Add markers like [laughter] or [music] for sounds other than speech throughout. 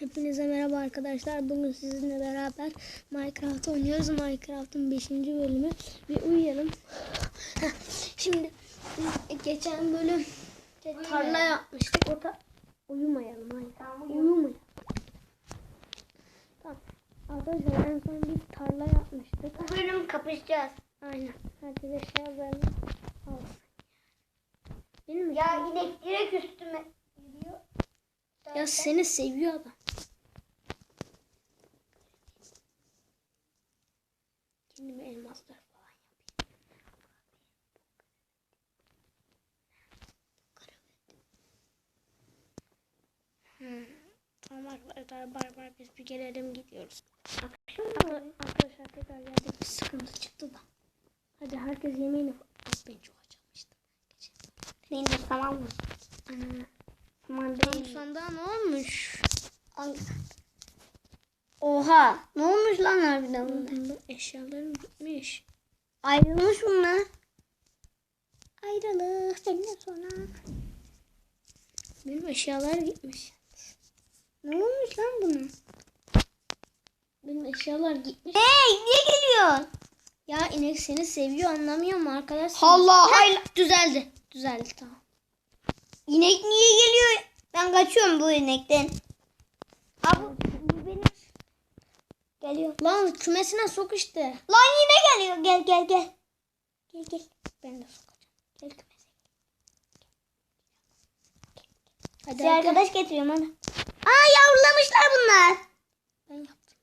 Hepinize merhaba arkadaşlar. Bugün sizinle beraber Minecraft oynuyoruz. Minecraft'ın 5. bölümü. Bir uyuyalım. Şimdi geçen bölüm şey, tarla yapmıştık. O ta- uyumayalım. Hayır. uyumayalım. Tamam. Arkadaşlar en son biz tarla yapmıştık. Bu bölüm kapışacağız. Aynen. Herkes eşyalarını alsın. Benim? Ya inek direkt üstüme yürüyor. Ya seni seviyor adam. Tamam bay bay biz bir gelelim gidiyoruz. Arkadaşlar, arkadaşlar tekrar geldik bir sıkıntı çıktı da. Hadi herkes yemeğini... Bak ben çok acımıştım. Geçen. Neyse tamam mı? Aa. Tamam Tam değil. sandığa ne olmuş? Oha ne olmuş lan harbiden? Bunda eşyalarım gitmiş. Ayrılmış bunlar. Ayrılık senden sonra. Benim eşyalar gitmiş. Ne olmuş lan buna? Benim eşyalar gitmiş. Hey niye geliyorsun? Ya inek seni seviyor anlamıyor mu arkadaş? Allah hayla. Düzeldi. Düzeldi tamam. İnek niye geliyor? Ben kaçıyorum bu inekten. Abi bu benim. Geliyor. Lan kümesine sok işte. Lan yine geliyor. Gel gel gel. Gel gel. Ben de sokacağım. Gel kümese. Hadi Size hadi. arkadaş getiriyorum hadi. Aa yavrulamışlar bunlar. Ben yaptım.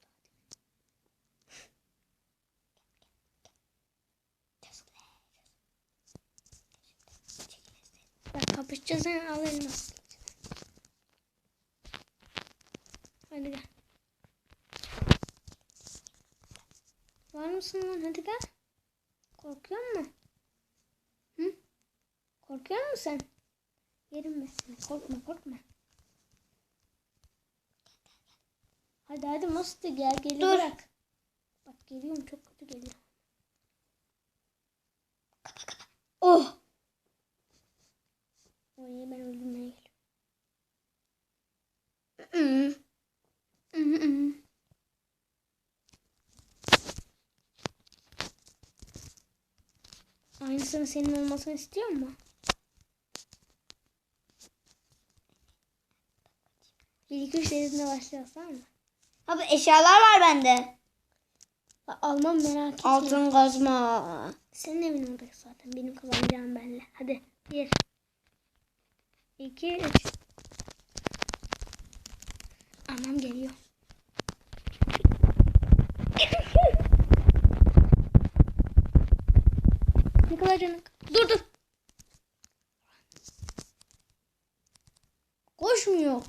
Bak kapışacağız sen al elmas. Hadi gel. Var mısın lan? Hadi gel. Korkuyor musun? Hı? Korkuyor musun sen? Yerim ben seni. Korkma korkma. Hadi hadi Musti gel geri Dur. bırak. Bak geliyorum çok kötü geliyor. Oh. O iyi ben öldürmeye geliyorum. Aynısının senin olmasını istiyor mu? Bir iki üç dediğinde başlıyoruz tamam mı? Abi eşyalar var bende. Bak, Almam merak etme. Altın kazma. Senin evin orada zaten. Benim kazanacağım belli. Hadi. Bir. iki, üç. Anam geliyor. ne kadar canım. Dur dur. Koşmuyor.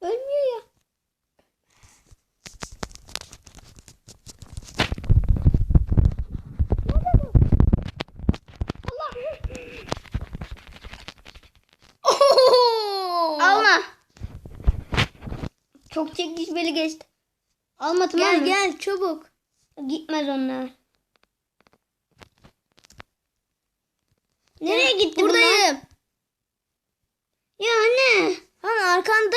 Ölmüyor ya. Nerede bu? Allah. Oo! Alma. Çok çekişmeli geçti. Alma tamam Gel mı? gel çabuk. Gitmez onlar. Nereye gitti bunlar? Buradayım. Ya anne. Lan arkanda.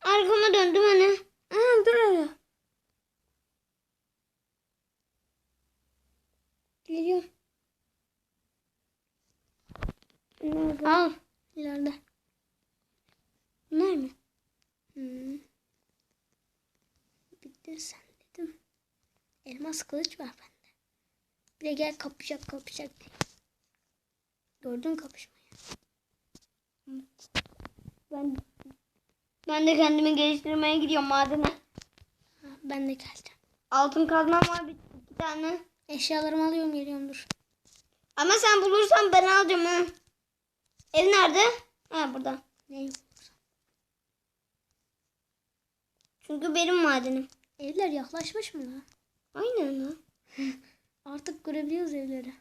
Arkama döndüm anne. Ha, dur hele. Geliyor. Nerede? Al. İleride. Bunlar mı? Hmm. Bitti dedim. Elmas kılıç var bende. Bir de gel kapışacak kapışacak diye. Gördün kapışmayı? Ben ben de kendimi geliştirmeye gidiyorum madene. Ha, ben de geleceğim. Altın kazmam var bir iki tane. Eşyalarımı alıyorum geliyorum dur. Ama sen bulursan ben alacağım ha. Ev nerede? Ha burada. Ne? Çünkü benim madenim. Evler yaklaşmış mı lan? Aynen ha. [laughs] Artık görebiliyoruz evleri.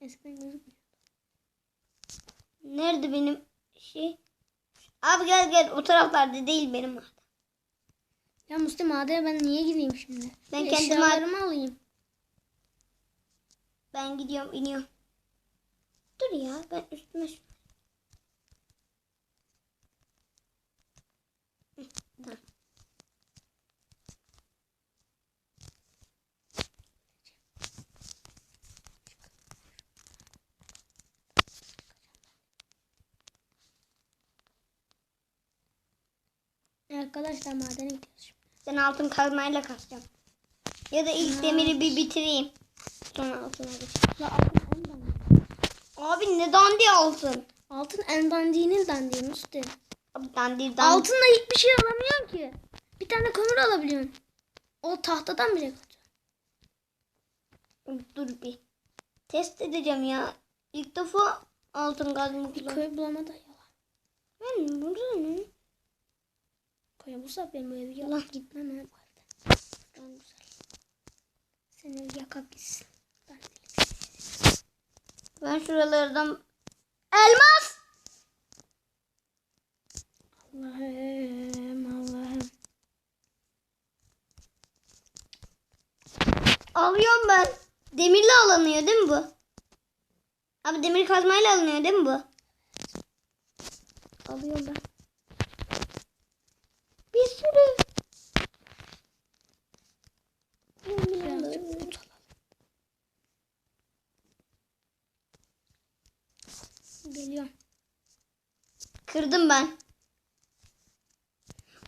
Eskiden gözükmüyor. Nerede benim şey? Abi gel gel o taraflarda değil benim maden. Ya Musti madene ben niye gireyim şimdi? Ben Bir kendi eşyalarımı alayım. Ben gidiyorum iniyorum. Dur ya ben üstüme Arkadaşlar madene gidiyoruz şimdi. Ben altın kazmayla kazacağım. Ya da ilk demiri bir bitireyim. Sonra altına geçeyim. La altın en dandiği. Abi ne dandiği altın? Altın en dandiğinin dandiği Musti. Abi dandiği dandiği. Altınla hiçbir şey alamıyorsun ki. Bir tane kömür alabiliyorsun. O tahtadan bile kötü. Dur bir. Test edeceğim ya. İlk defa altın kazma Bir kullan. köy bulamadı yalan. Ben burada ne? Köy bulsa benim evi Yalan. gitmem bu evden. Buradan güzel. Sen evi yakak gitsin. Ben Ben şuralardan... Elmas! Allah'ım Allah'ım. Alıyorum ben. Demirle alınıyor değil mi bu? Abi demir kazmayla alınıyor değil mi bu? Alıyorum ben. Bir sürü. Birazcık but alalım. Geliyorum. Kırdım ben.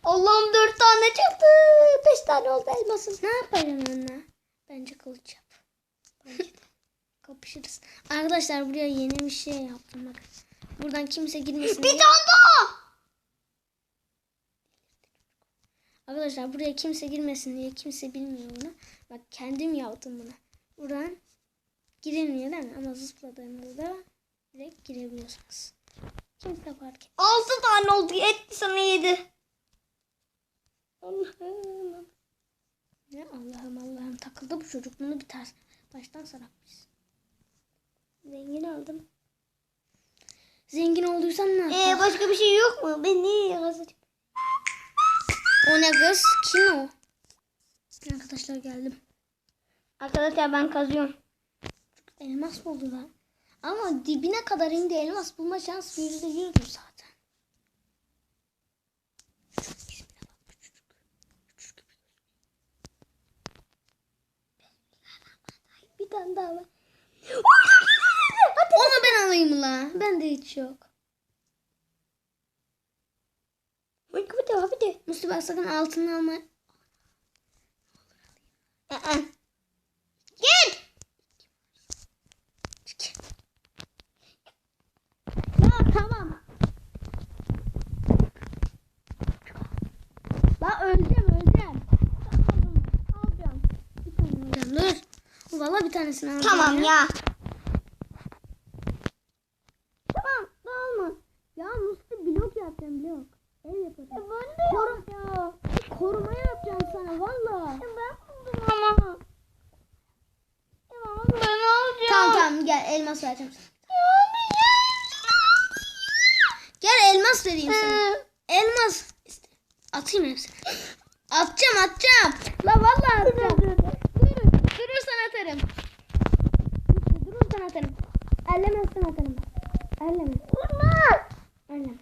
Allah'ım dört tane çıktı. Beş tane oldu elmasım. Ne yapacaksın onunla? Bence kılıç yap. Bence. [laughs] Kapışırız. Arkadaşlar buraya yeni bir şey yaptım bak. Buradan kimse girmesin Bir diye. tane daha. Arkadaşlar buraya kimse girmesin diye kimse bilmiyor bunu. Bak kendim yaptım bunu. Buradan girilmiyor değil mi? Ama zıpladığınızda direkt girebiliyorsunuz. Kimse fark et. Altı tane oldu. Etti sana yedi. Allah'ım. Ne Allah'ım Allah'ım takıldı bu çocuk. Bunu bir ters baştan sarak biz. Zengin oldum. Zengin olduysan ne yap? Ee, başka bir şey yok mu? Ben niye yazacağım? O ne kız? Kim o? Arkadaşlar geldim. Arkadaşlar ben kazıyorum. Elmas buldu lan. Ama dibine kadar indi elmas bulma şansı yüzde yüzdü zaten. Bir tane daha var. Onu ben alayım la. Bende hiç yok. Hadi hadi hadi. Mustafa bak sakın altını alma. Aa. Git. Ya tamam. La öleceğim öleceğim. Alacağım. Bir tane alacağım dur. Valla bir tanesini alacağım. Tamam ya. Tamam dağılma. Ya Mustafa blok yapacağım blok. Ev yapacağım. Ben de Korum- ya. Koruma yapacağım sana valla. Ben buldum ama. Ben alacağım. Tamam tamam gel elmas vereceğim sana. Gel elmas vereyim sana. Elmas. Atayım hepsini. [gasps] Atacağım atacağım. La vallahi atacağım. Dur, durursan atarım. Durursan atarım. Ellemezsen atarım. Elleme. Vurma. Elleme.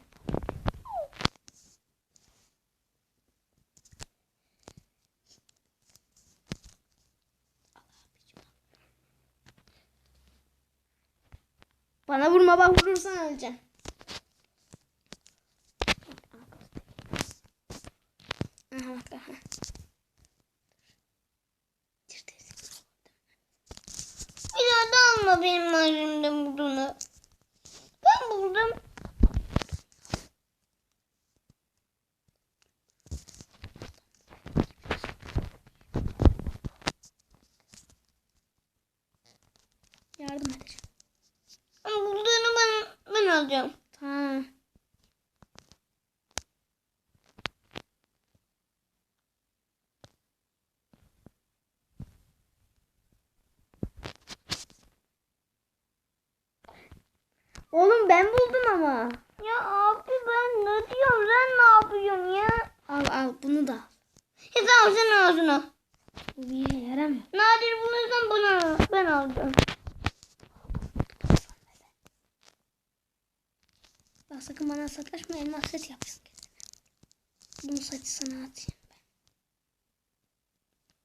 Bana vurma bak vurursan öleceksin. Aha bak aha. Bir daha da alma benim elimde bulduğunu. Ben buldum. Yardım edeceğim. Ben bulduğunu ben, ben alacağım. Tamam. Oğlum ben buldum ama. Ya abi ben ne diyorum sen ne yapıyorsun ya? Al al bunu da al. Ya tamam sen al şunu. Bu bir işe yaramıyor. Nadir bulursan bana ben alacağım. sakın bana sataşma elmas set yapacaksın. Bunu saçı sana atayım.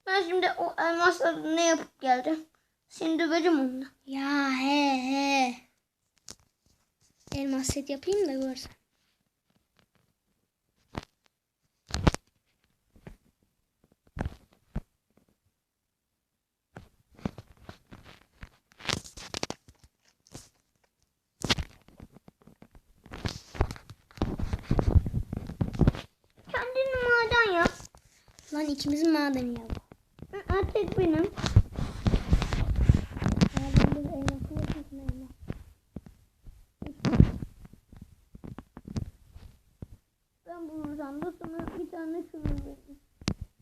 Ben şimdi o elmasları ne yapıp geldim. Şimdi döveceğim onu. Ya he he. Elmas set yapayım da görsen. Lan ikimizin madeni ya. Hı, Tek benim. Ben bulursam da sana bir tane kömür veririm.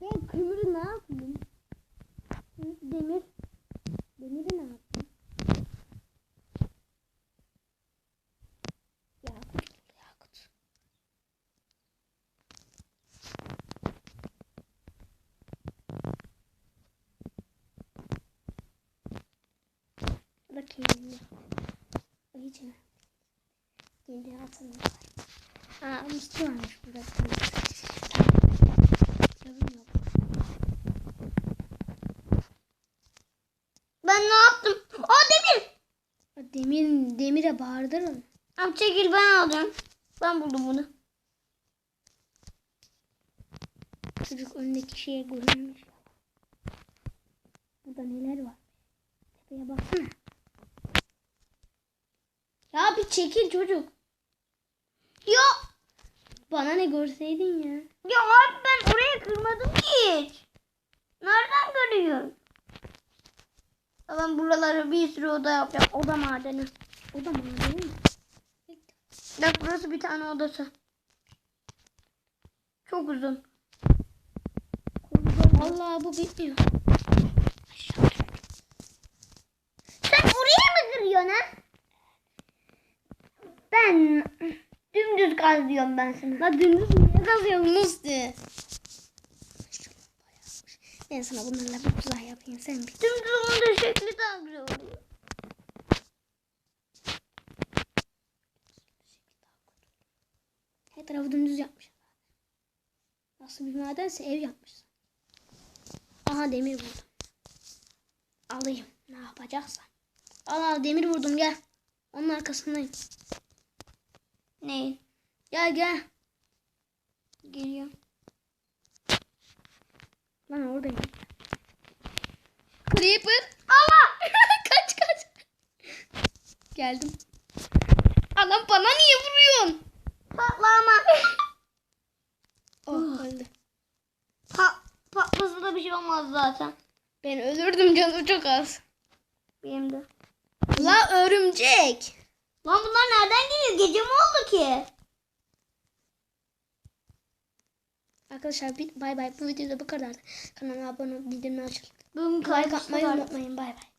Ben kömürü ne yapayım? Demir. Demiri ne yapayım? Yakut buldu yakut. O hiç önemli. Kendini atalım. Aa muslu varmış burada. Yavrum yok. Ben ne yaptım? O demir. Demir, demire bağırdırın. Abi çekil ben alacağım. Ben buldum bunu. Çocuk önündeki şeye görünmüş. Burada neler var? Tepeye baksana. Ya bir çekil çocuk. Ya, Bana ne görseydin ya. ya abi ben oraya kırmadım ki hiç. Nereden görüyorsun? Ben buralara bir sürü oda yapacağım. Oda madeni. O da mavi mi? Bak burası bir tane odası. Çok uzun. Allah bu bitmiyor. Sen oraya mı kırıyorsun ha? Ben dümdüz kazıyorum ben sana. La dümdüz niye kazıyorsun Musti? Ben sana bunlarla bir tuzak yapayım sen bir. Dümdüz olunca şekli daha güzel oluyor. Her tarafı dümdüz yapmışlar. Nasıl bir madense ev yapmışlar. Aha demir buldum. Alayım. Ne yapacaksan. Al al demir vurdum gel. Onun arkasındayım. Ne? Gel gel. Geliyor. Lan oradayım. Creeper. Allah. [laughs] kaç kaç. Geldim. Adam bana niye vuruyorsun? Patlama. [laughs] Oh öldü. Pa patlasa da bir şey olmaz zaten. Ben ölürdüm canım çok az. Benim de. La örümcek. Lan bunlar nereden geliyor? Gece mi oldu ki? Arkadaşlar bay bay bu videoda bu kadar. Kanalıma abone olup bildirimleri açın. Bugün Like atmayı unutmayın bay bay.